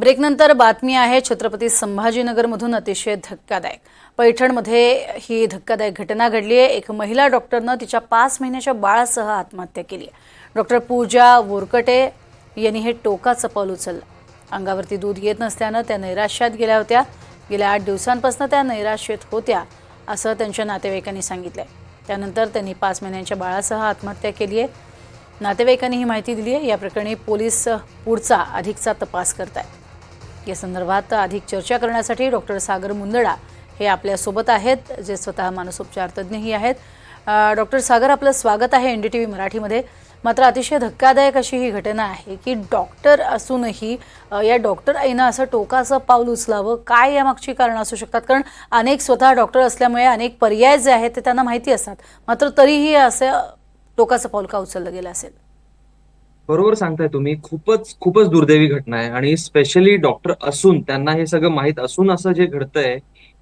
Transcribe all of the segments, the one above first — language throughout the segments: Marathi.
ब्रेकनंतर बातमी आहे छत्रपती संभाजीनगरमधून अतिशय धक्कादायक. पैठणमध्ये ही धक्कादायक घटना घडली आहे. एक महिला डॉक्टरनं तिच्या पाच महिन्याच्या बाळासह आत्महत्या केली आहे. डॉक्टर पूजा वोरकटे यांनी हे टोकाचं पाऊल उचललं. अंगावरती दूध येत नसल्यानं त्या नैराश्यात गेल्या होत्या. गेल्या आठ दिवसांपासून त्या नैराश्यात होत्या असं त्यांच्या नातेवाईकांनी सांगितलंय. त्यानंतर त्यांनी पाच महिन्यांच्या बाळासह आत्महत्या केली आहे. नातेवाईकांनी ही माहिती दिली आहे. या प्रकरणी पोलीस पुढचा अधिकचा तपास करत आहेत या संदर्भात अधिक चर्चा करण्यासाठी डॉक्टर सागर मुंदडा हे आपल्यासोबत आहेत जे स्वतः मानसोपचार तज्ज्ञही आहेत. डॉक्टर सागर आपलं स्वागत आहे एन डी टी व्ही मराठीमध्ये. मात्र अतिशय धक्कादायक अशी ही घटना आहे की डॉक्टर असूनही या डॉक्टर आईनं असं टोकाचं पाऊल उचलावं काय यामागची कारणं असू शकतात? कारण अनेक स्वतः डॉक्टर असल्यामुळे अनेक पर्याय जे आहेत ते त्यांना माहिती असतात. मात्र तरीही असं टोकाचं पाऊल का उचललं गेलं असेल? बरोबर सांगताय तुम्ही. खूपच खूपच दुर्दैवी घटना आहे. आणि स्पेशली डॉक्टर असून त्यांना हे सगळं माहीत असून असं जे घडतंय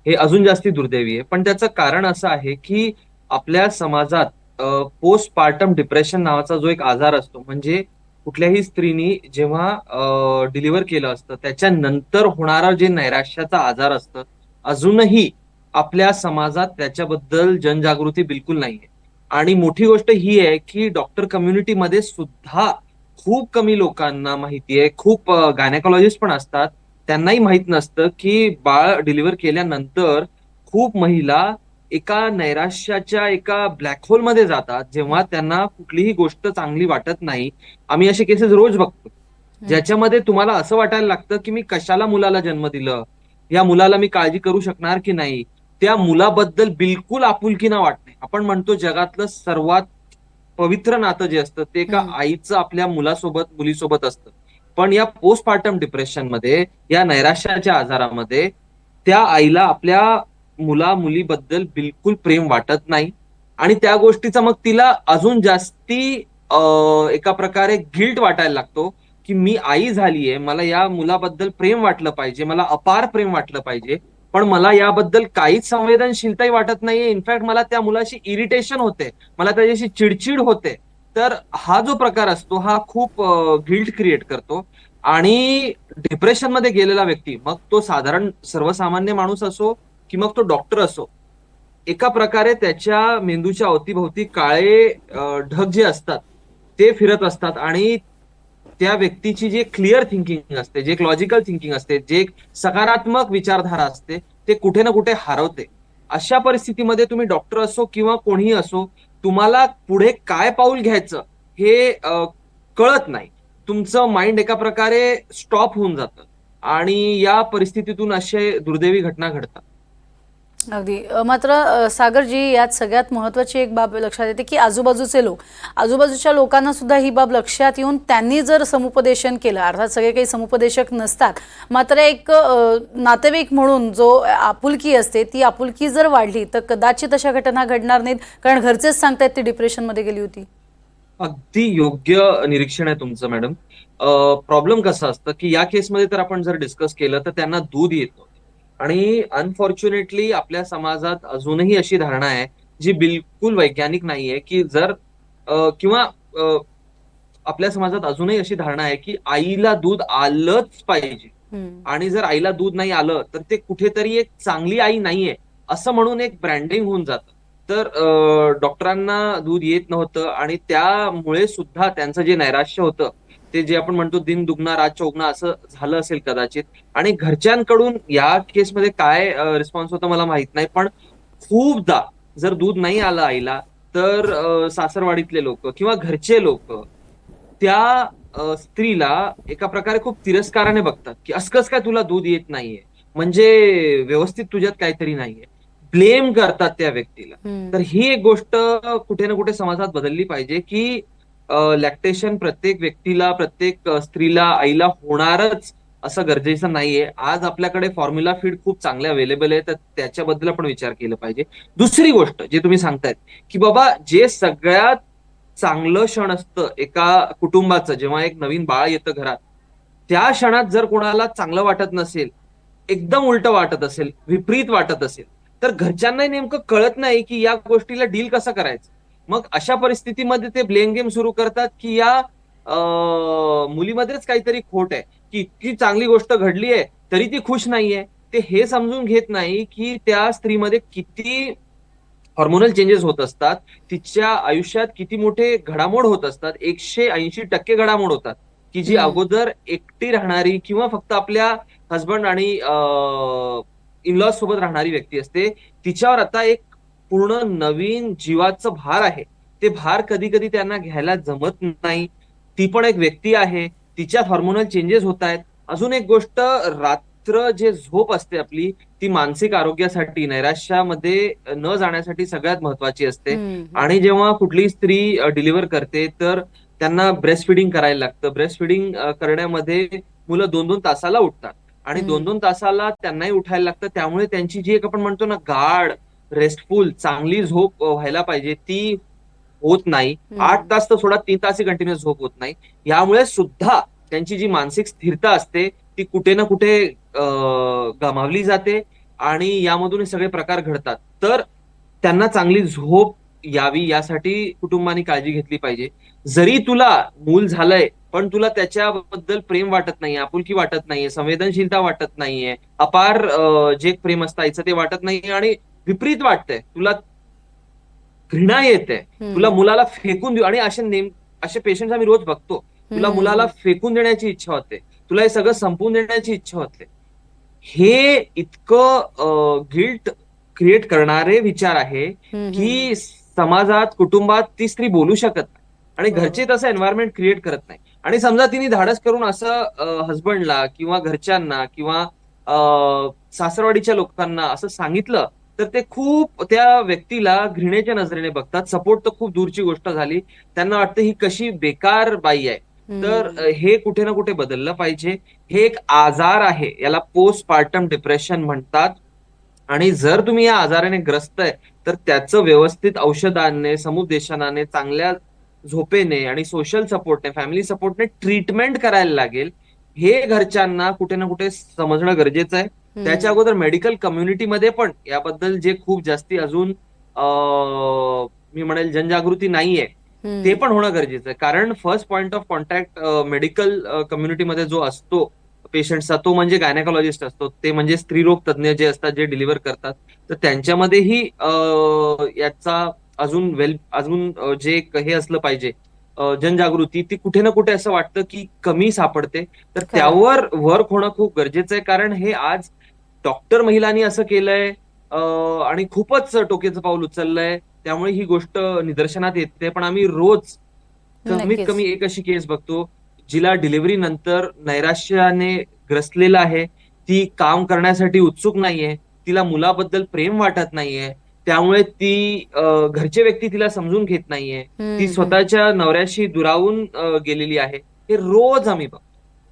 हे अजून जास्ती दुर्दैवी आहे. पण त्याचं कारण असं आहे की आपल्या समाजात पोस्टपार्टम डिप्रेशन नावाचा जो एक आजार असतो म्हणजे कुठल्याही स्त्रीनी जेव्हा डिलिव्हर केलं असतं त्याच्यानंतर होणारा जे नैराश्याचा आजार असतं अजूनही आपल्या समाजात त्याच्याबद्दल जनजागृती बिलकुल नाहीये. आणि मोठी गोष्ट ही आहे की डॉक्टर कम्युनिटीमध्ये सुद्धा खूप कमी लोकांना माहिती आहे. खूप गायनेकॉलॉजिस्ट पण असतात. त्यांनाही माहीत नसतं की बाळ डिलिव्हर केल्यानंतर खूप महिला एका नैराश्याच्या एका ब्लॅक होलमध्ये जातात जेव्हा त्यांना कुठलीही गोष्ट चांगली वाटत नाही. आम्ही असे केसेस रोज बघतो. ज्याच्यामध्ये तुम्हाला असं वाटायला लागतं की मी कशाला मुलाला जन्म दिलं? या मुलाला मी काळजी करू शकणार की नाही? त्या मुलाबद्दल बिलकुल आपुलकीना वाटणे आपण म्हणतो जगातलं सर्वात पवित्र नातं जे असतं ते एका. आईचं आपल्या मुलासोबत मुलीसोबत असतं. पण या पोस्टपार्टम डिप्रेशनमध्ये या नैराश्याच्या आजारामध्ये त्या आईला आपल्या मुला मुलीबद्दल बिलकुल प्रेम वाटत नाही. आणि त्या गोष्टीचा मग तिला अजून जास्ती एका प्रकारे गिल्ट वाटायला लागतो की मी आई झालीये मला या मुलाबद्दल प्रेम वाटलं पाहिजे मला अपार प्रेम वाटलं पाहिजे. पण मला याबद्दल काहीच संवेदनशीलताही वाटत नाहीये. इनफॅक्ट मला त्या मुलाशी इरिटेशन होते. मला त्याच्याशी चिडचिड होते. तर हा जो प्रकार असतो हा खूप गिल्ट क्रिएट करतो. आणि डिप्रेशनमध्ये गेलेला व्यक्ती मग तो साधारण सर्वसामान्य माणूस असो की मग तो डॉक्टर असो एका प्रकारे त्याच्या मेंदूच्या अवतीभोवती काळे ढग जे असतात ते फिरत असतात. आणि त्या व्यक्तीची जे क्लिअर थिंकिंग असते जे एक लॉजिकल थिंकिंग असते जे एक सकारात्मक विचारधारा असते ते कुठे ना कुठे हरवते. अशा परिस्थितीमध्ये तुम्ही डॉक्टर असो किंवा कोणीही असो तुम्हाला पुढे काय पाऊल घ्यायचं हे कळत नाही. तुमचं माइंड एका प्रकारे स्टॉप होऊन जातं. आणि या परिस्थितीतून असे दुर्दैवी घटना घडतात. अगदी. मात्र सागरजी यात सगळ्यात महत्वाची एक बाब लक्षात येते की आजूबाजूचे लोक आजूबाजूच्या लोकांना सुद्धा ही बाब लक्षात येऊन त्यांनी जर समुपदेशन केलं अर्थात सगळे काही समुपदेशक नसतात मात्र एक नातेवाईक म्हणून जो आपुलकी असते ती आपुलकी जर वाढली तर कदाचित अशा घटना घडणार नाहीत कारण घरचेच सांगतायत ती डिप्रेशनमध्ये गेली होती. अगदी योग्य निरीक्षण आहे तुमचं मॅडम. प्रॉब्लेम कसा असतं की या केसमध्ये तर आपण जर डिस्कस केलं तर त्यांना दूध येतं. आणि अनफॉर्च्युनेटली आपल्या समाजात अजूनही अशी धारणा आहे जी बिलकुल वैज्ञानिक नाहीये की जर किंवा आपल्या समाजात अजूनही अशी धारणा आहे की आईला दूध आलंच पाहिजे. आणि जर आईला दूध नाही आलं तर ते कुठेतरी एक चांगली आई नाहीये असं म्हणून एक ब्रँडिंग होऊन जातं तर डॉक्टरांना दूध येत नव्हतं आणि त्यामुळे सुद्धा त्यांचं जे नैराश्य होतं ते जे आपण म्हणतो दिन दुगना रात चौगना असं झालं असेल कदाचित. आणि घरच्यांकडून या केसमध्ये काय रिस्पॉन्स होता मला माहीत नाही. पण खूपदा जर दूध नाही आलं आईला तर सासरवाडीतले लोक किंवा घरचे लोक त्या स्त्रीला एका प्रकारे खूप तिरस्काराने बघतात की असं कसं काय तुला दूध येत नाहीये? म्हणजे व्यवस्थित तुझ्यात काहीतरी नाहीये. ब्लेम करतात त्या व्यक्तीला. तर ही एक गोष्ट कुठे ना कुठे समाजात बदलली पाहिजे की लॅक्टेशन प्रत्येक व्यक्तीला प्रत्येक स्त्रीला आईला होणारच असं गरजेचं नाहीये. आज आपल्याकडे फॉर्म्युला फीड खूप चांगले अवेलेबल आहे तर त्याच्याबद्दल आपण विचार केला पाहिजे. दुसरी गोष्ट जे तुम्ही सांगतायत की बाबा जे सगळ्यात चांगलं क्षण असतं एका कुटुंबाचं जेव्हा एक नवीन बाळ येतं घरात त्या क्षणात जर कोणाला चांगलं वाटत नसेल एकदम उलट वाटत असेल विपरीत वाटत असेल तर घरच्यांनाही नेमकं कळत नाही की या गोष्टीला डील कसं करायचं. मग अशा परिस्थितीमध्ये ते ब्लेम गेम सुरू करतात की या मुलीमध्येच काहीतरी खोट आहे की इतकी चांगली गोष्ट घडली आहे तरी ती खुश नाहीये ते हे समजून घेत नाही की त्या स्त्रीमध्ये किती हॉर्मोनल चेंजेस होत असतात तिच्या आयुष्यात किती मोठे घडामोड होत असतात एकशे ऐंशी टक्के घडामोड होतात की जी. अगोदर एकटी राहणारी किंवा फक्त आपल्या हसबंड आणि इनलॉज सोबत राहणारी व्यक्ती असते तिच्यावर आता एक पूर्ण नवीन जीवाचं भार आहे. ते भार कधी कधी त्यांना घ्यायला जमत नाही. ती पण एक व्यक्ती आहे. तिच्यात हॉर्मोनल चेंजेस होत आहेत. अजून एक गोष्ट रात्र जे झोप असते आपली ती मानसिक आरोग्यासाठी नैराश्यामध्ये न जाण्यासाठी सगळ्यात महत्वाची असते. आणि जेव्हा कुठली स्त्री डिलिव्हर करते तर त्यांना ब्रेस्ट फिडिंग करायला लागतं. ब्रेस्ट फिडिंग करण्यामध्ये मुलं दोन दोन तासाला उठतात. आणि. दोन दोन तासाला त्यांनाही उठायला लागतं. त्यामुळे त्यांची जी एक आपण म्हणतो ना गाढ रेस्टफुल चांगली झोप व्हायला पाहिजे ती होत नाही. आठ तास तर सोडा तीन तासही कंटिन्युअस झोप होत नाही. यामुळे सुद्धा त्यांची जी मानसिक स्थिरता असते ती कुठे ना कुठे गमावली जाते आणि यामधून हे सगळे प्रकार घडतात. तर त्यांना चांगली झोप यावी यासाठी कुटुंबाने काळजी घेतली पाहिजे. जरी तुला मूल झालंय पण तुला त्याच्याबद्दल प्रेम वाटत नाहीये आपुलकी वाटत नाहीये संवेदनशीलता वाटत नाहीये अपार जे प्रेम असतं आईचं ते वाटत नाहीये आणि विपरीत वाटतंय तुला घृणा येते. तुला मुलाला फेकून देऊ आणि असे नेम असे पेशंट आम्ही रोज बघतो तुला. मुलाला फेकून देण्याची इच्छा होते तुला हे सगळं संपवून देण्याची इच्छा होते हे इतकं गिल्ट क्रिएट करणारे विचार आहे. की समाजात कुटुंबात ती स्त्री बोलू शकत नाही आणि. घरचे तसं एन्व्हायरमेंट क्रिएट करत नाही आणि समजा तिने धाडस करून असं हस्बंडला किंवा घरच्यांना किंवा सासरवाडीच्या लोकांना असं सांगितलं तर ते खूप त्या व्यक्तीला घृणेच्या नजरेने बघतात. सपोर्ट तर खूप दूरची गोष्ट झाली. त्यांना वाटतं ही कशी बेकार बाई आहे. तर हे कुठे ना कुठे बदललं पाहिजे. हे एक आजार आहे. याला पोस्ट पार्टम डिप्रेशन म्हणतात. आणि जर तुम्ही या आजाराने ग्रस्त आहे तर त्याचं व्यवस्थित औषधाने समुपदेशनाने चांगल्या झोपेने आणि सोशल सपोर्टने फॅमिली सपोर्टने ट्रीटमेंट करायला लागेल. हे घरच्यांना कुठे ना कुठे समजणं गरजेचं आहे. त्याच्या अगोदर मेडिकल कम्युनिटीमध्ये पण याबद्दल जे खूप जास्ती अजून मी म्हणेल जनजागृती नाहीये. ते पण होणं गरजेचं आहे. कारण first point of contact medical कम्युनिटीमध्ये जो असतो पेशंटचा तो म्हणजे गायनेकॉलॉजिस्ट असतो. ते म्हणजे स्त्रीरोग तज्ज्ञ जे असतात जे डिलिव्हर करतात. तर त्यांच्यामध्येही याचा अजून वेल अजून जे हे असलं पाहिजे जनजागृती ती कुठे ना कुठे असं वाटतं की कमी सापडते. तर. त्यावर वर्क होणं खूप गरजेचं आहे. कारण हे आज डॉक्टर महिलांनी असं केलंय आणि खूपच टोकेचं पाऊल उचललंय. त्यामुळे ही गोष्ट निदर्शनात येते. पण आम्ही रोज कमीत. कमी एक अशी केस बघतो जिला डिलिव्हरी नंतर नैराश्याने ग्रसलेलं आहे. ती काम करण्यासाठी उत्सुक नाहीये. तिला मुलाबद्दल प्रेम वाटत नाहीये. त्यामुळे ती घरचे व्यक्ती तिला समजून घेत नाहीये. ती स्वतःच्या नवऱ्याशी दुरावून गेलेली आहे. हे रोज आम्ही बघतो.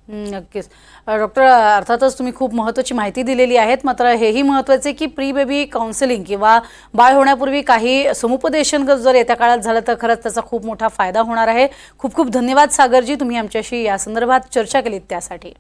नक्कीच. डॉक्टर अर्थातच तुम्ही खूप महत्त्वाची माहिती दिलेली आहेत. मात्र हेही महत्त्वाचे की प्री बेबी काउन्सिलिंग किंवा बाळ होण्यापूर्वी काही समुपदेशन जर येत्या काळात झालं तर खरंच त्याचा खूप मोठा फायदा होणार आहे. खूप खूप धन्यवाद सागरजी तुम्ही आमच्याशी या संदर्भात चर्चा केलीत त्यासाठी.